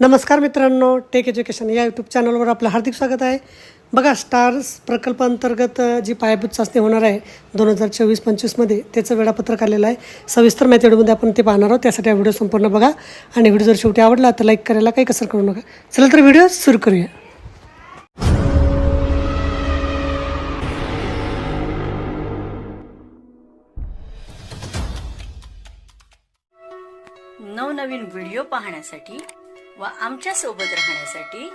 नमस्कार मित्रांनो take education या यूट्यूब चॅनलवर आपलं हार्दिक स्वागत आहे. बघा स्टार्स प्रकल्पांतर्गत जी पायाभूत चाचणी होणार आहे दोन हजार चोवीस पंचवीसमध्ये त्याचं वेळापत्रक आलेलं आहे. सविस्तर मेथडमध्ये आपण ते पाहणार आहोत. त्यासाठी हा व्हिडिओ संपूर्ण बघा. आणि व्हिडिओ जर शेवटी आवडला तर लाईक करायला काही कसर करू नका. चला तर व्हिडिओ सुरू करूया. नवनवीन व्हिडिओ पाहण्यासाठी व आमच्यासोबत राहण्यासाठी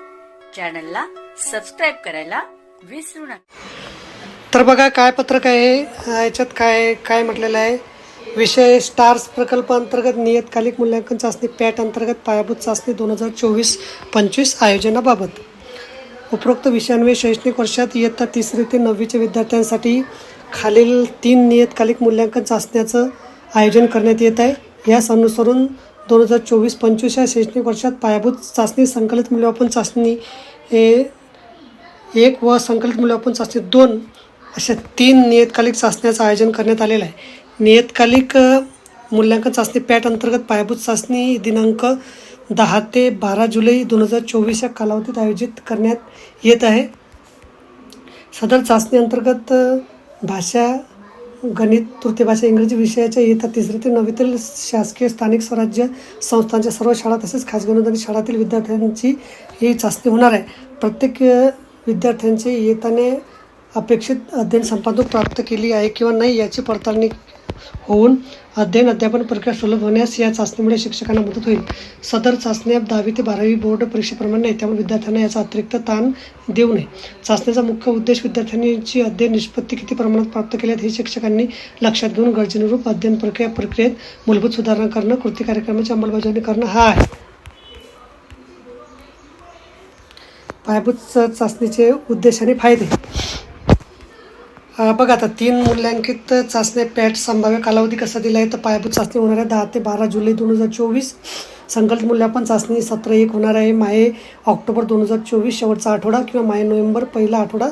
चॅनलला सबस्क्राईब करायला विसरू नका. तर बघा काय पत्रक आहे? याच्यात काय काय म्हटलेलं आहे? विषय स्टार्स प्रकल्प अंतर्गत नियतकालिक मूल्यांकन चाचणी पॅट अंतर्गत पायाभूत चाचणी दोन हजार चोवीस पंचवीस आयोजनाबाबत. उपरोक्त विषयांवे शैक्षणिक वर्षात इयत्ता तिसरी ते नववीच्या विद्यार्थ्यांसाठी खालील तीन नियतकालिक मूल्यांकन चाचण्याचं आयोजन करण्यात येत आहे. यास अनुसरून दोन हजार चोवीस पंचवीस या शैक्षणिक वर्षात पायाभूत चाचणी संकलित मूल्यमापन चाचणी हे एक व संकलित मूल्यमापन चाचणी दोन अशा तीन नियतकालिक चाचण्याचं आयोजन करण्यात आलेलं आहे. नियतकालिक मूल्यांकन चाचणी पॅट अंतर्गत पायाभूत चाचणी दिनांक दहा ते बारा जुलै दोन हजार चोवीस या कालावधीत आयोजित करण्यात येत आहे. सदर चाचणी अंतर्गत भाषा गणित तृतीय भाषा इंग्रजी विषयाच्या इयत्ता तिसरी ते नववीतील शासकीय स्थानिक स्वराज्य संस्थांच्या सर्व शाळा तसेच खाजगी अनुदानित शाळातील विद्यार्थ्यांची ही चाचणी होणार आहे. प्रत्येक विद्यार्थ्यांचे विद्यार्थ्यांची येताने अपेक्षित अध्ययन संपादक प्राप्त केली आहे किंवा नाही याची पडताळणी होऊन अध्ययन अध्यापन प्रक्रिया सुलभ होण्यास या चाचणीमुळे शिक्षकांना मदत होईल. सदर चाचण्या दहावी ते बारावी बोर्ड परीक्षेप्रमाणे नाही त्यामुळे विद्यार्थ्यांना याचा अतिरिक्त ताण देऊ नये. चाचणीचा मुख्य उद्देश विद्यार्थ्यांची अध्ययन निष्पत्ती किती प्रमाणात प्राप्त केल्यात हे शिक्षकांनी लक्षात घेऊन गरजेनुरूप अध्ययन प्रक्रिया प्रक्रियेत मूलभूत सुधारणा करणं कृती कार्यक्रमाची अंमलबजावणी करणं हा आहे. पायाभूत चाचणीचे उद्देश आणि फायदे. बघा आता तीन मूल्यांकित चाचण्या पॅट संभाव्य कालावधी कसा दिला आहे? तर पायाभूत चाचणी होणार आहे दहा ते बारा जुलै दोन हजार चोवीस. संकलित मूल्यांकन चाचणी सतरा एक होणार आहे. माहे ऑक्टोबर दोन हजार चोवीस शेवटचा आठवडा किंवा माहे नोव्हेंबर पहिला आठवडा.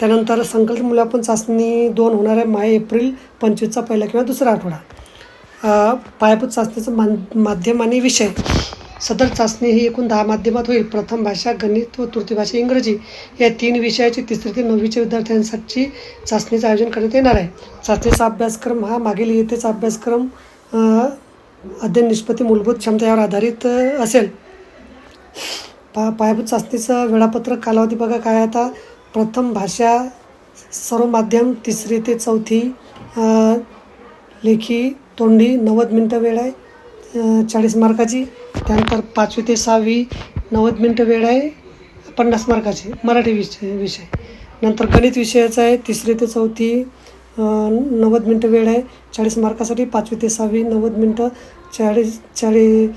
त्यानंतर संकलित मूल्यांकन चाचणी दोन होणार आहे. माहे एप्रिल पंचवीसचा पहिला किंवा दुसरा आठवडा. पायाभूत चाचणीचं मान माध्यम आणि विषय. सदर चाचणी ही एकूण दहा माध्यमात होईल. प्रथम भाषा गणित व तृतीय भाषा इंग्रजी या तीन विषयाची तिसरी ते नववीच्या विद्यार्थ्यांसाठी चाचणीचं आयोजन करण्यात येणार आहे. चाचणीचा अभ्यासक्रम हा मागील इयत्तेचा अभ्यासक्रम अध्ययन निष्पत्ती मूलभूत क्षमता यावर आधारित असेल. पा पायाभूत चाचणीचं वेळापत्रक कालावधी बघा काय आता. प्रथम भाषा सर्व माध्यम तिसरी ते चौथी लेखी तोंडी नव्वद मिनटं वेळ आहे. चाळीस मार्काची त्यानंतर पाचवी ते सहावी नव्वद मिनटं वेळ आहे पन्नास मार्काची मराठी विषय विषय. नंतर गणित विषयाचा आहे तिसरी ते चौथी नव्वद मिनटं वेळ आहे चाळीस मार्कासाठी पाचवी ते सहावी नव्वद मिनटं चाळीस चाळीस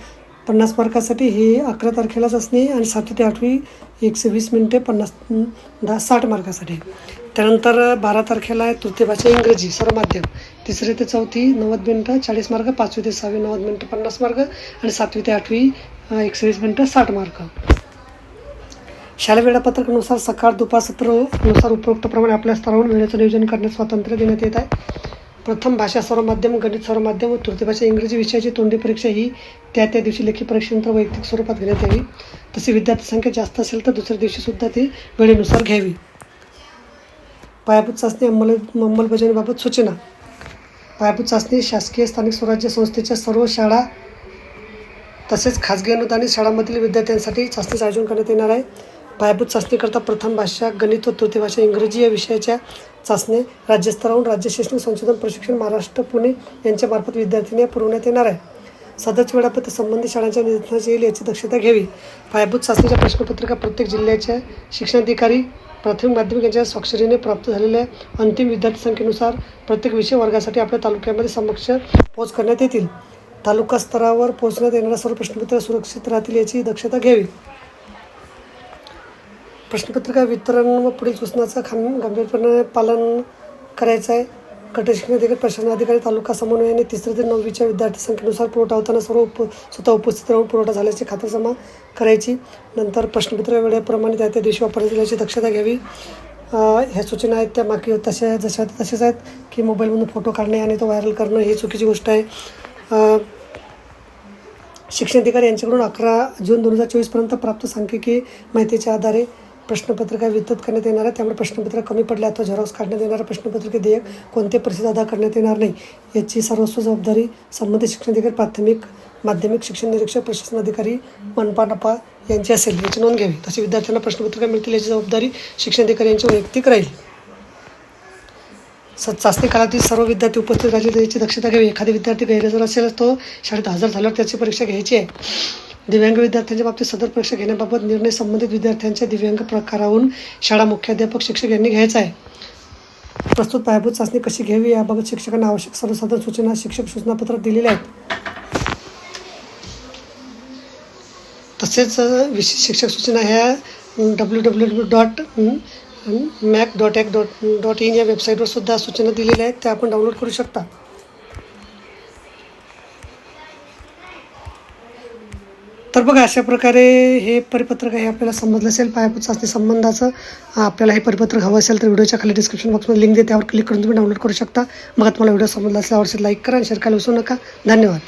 पन्नास मार्कासाठी हे अकरा तारखेलाच असणे आणि सातवी ते आठवी एकशे वीस मिनटे पन्नास दहा साठ मार्कासाठी. त्यानंतर बारा तारखेला आहे तृतीय भाषा इंग्रजी सर्व माध्यम तिसरी ते चौथी नव्वद मिनटं चाळीस मार्क पाचवी ते सहावी नव्वद मिनटं पन्नास मार्क आणि सातवी ते आठवी अ, वीस मिनटं साठ मार्क. शालेय वेळापत्रकानुसार सकाळ दुपार सत्रानुसार उपरोक्तप्रमाणे आपल्या स्तरावरून वेळेचं नियोजन करण्यास स्वातंत्र्य देण्यात येत आहे. प्रथम भाषा सर्व माध्यम गणित सर्व माध्यम व तृतीय भाषा इंग्रजी विषयाची तोंडी परीक्षा ही त्या त्या दिवशी लेखी परीक्षेनंतर वैयक्तिक स्वरूपात घेण्यात यावी. तशी विद्यार्थी संख्या जास्त असेल तर दुसऱ्या दिवशी सुद्धा ती वेळेनुसार घ्यावी. पायाभूत चाचणी अंमल अंमलबजावणीबाबत सूचना. पायाभूत चाचणी शासकीय स्थानिक स्वराज्य संस्थेच्या सर्व शाळा तसेच खाजगी अनुदानित शाळांमधील विद्यार्थ्यांसाठी चाचणीचं आयोजन करण्यात येणार आहे. पायाभूत चाचणीकरता प्रथम भाषा गणित व तृतीय भाषा इंग्रजी या विषयाच्या चाचण्या राज्यस्तरावरून राज्य शैक्षणिक संशोधन प्रशिक्षण महाराष्ट्र पुणे यांच्यामार्फत विद्यार्थ्यांना पुरवण्यात येणार आहे. सदच वेळापत्र संबंधित शाळांच्या निदर्शनास येईल याची दक्षता घ्यावी. पायाभूत चाचणीच्या प्रश्नपत्रिका प्रत्येक जिल्ह्याच्या शिक्षणाधिकारी प्राथमिक माध्यमिक यांच्या स्वाक्षरीने प्राप्त झालेल्या अंतिम विद्यार्थी संख्येनुसार प्रत्येक विषय वर्गासाठी आपल्या तालुक्यामध्ये समक्ष पोच करण्यात येतील. तालुका स्तरावर पोहोचण्यात येणाऱ्या सर्व प्रश्नपत्र सुरक्षित राहतील याची दक्षता घ्यावी. प्रश्नपत्रिका वितरण व पुढील सूचनाचं खान गंभीरपणे पालन करायचं आहे. गटशिक्षण अधिकारी प्रशासनाधिकारी तालुका समन्वयाने तिसरी ते नववीच्या विद्यार्थी संख्येनुसार पुरवठा होताना सर्व उप स्वतः उपस्थित राहून पुरवठा झाल्याची खातरजमा करायची. नंतर प्रश्नपत्र वेळेप्रमाणे त्या त्या दिवशी वापरण्यात याची दक्षता घ्यावी. ह्या सूचना आहेत त्या बाकी तशा जशा तसेच आहेत की मोबाईलमधून फोटो काढणे आणि तो व्हायरल करणं ही चुकीची गोष्ट आहे. शिक्षण अधिकारी यांच्याकडून अकरा जून दोन हजार चोवीसपर्यंत प्राप्त सांख्यिकी माहितीच्या आधारे प्रश्नपत्रिका वितरित करण्यात येणार आहे. त्यामुळे प्रश्नपत्र कमी पडले अथवा झेरॉक्स काढण्यात येणारा प्रश्नपत्रिके देयक कोणते परिस्थिती अदा करण्यात येणार नाही याची सर्वस्व जबाबदारी संबंधित शिक्षण अधिकारी प्राथमिक माध्यमिक शिक्षण निरीक्षक प्रशासन अधिकारी मनपा नपा यांची असेल. याची नोंद घ्यावी. तसे विद्यार्थ्यांना प्रश्नपत्रिका मिळतील याची जबाबदारी शिक्षण अधिकारी यांची वैयक्तिक राहील. स चाचणी काळातील सर्व विद्यार्थी उपस्थित राहिले तर याची दक्षता घ्यावी. एखादा विद्यार्थी गैरहजर असेल तो शाळेत हजर झाल्यावर त्याची परीक्षा घ्यायची आहे. दिव्यांग विद्यार्थ्यांच्या बाबतीत सदर परीक्षा घेण्याबाबत निर्णय संबंधित विद्यार्थ्यांच्या दिव्यांग प्रकाराहून शाळा मुख्याध्यापक शिक्षक यांनी घ्यायचा आहे. प्रस्तुत पायाभूत चाचणी कशी घ्यावी याबाबत शिक्षकांना आवश्यक सर्वसाधारण सूचना शिक्षक सूचनापत्रात दिलेल्या आहेत. तसेच विशेष शिक्षक सूचना ह्या W W W dot mac dot ac dot dot in या वेबसाईटवर सुद्धा सूचना दिलेल्या आहेत. त्या आपण डाउनलोड करू शकता. तर बघा अशा प्रकारे हे परिपत्रक हे आपल्याला समजलं असेल. पायाभूत चाचणी संबंधाचं. आपल्याला हे परिपत्रक हवं असेल तर व्हिडिओच्या खाली डिस्क्रिप्शन बॉक्समध्ये लिंक दे त्यावर क्लिक करून तुम्ही डाउनलोड करू शकता. मग तुम्हाला व्हिडिओ समजला असेल आवडसेल लाईक करा आणि शेअर करायला विसरू नका. धन्यवाद.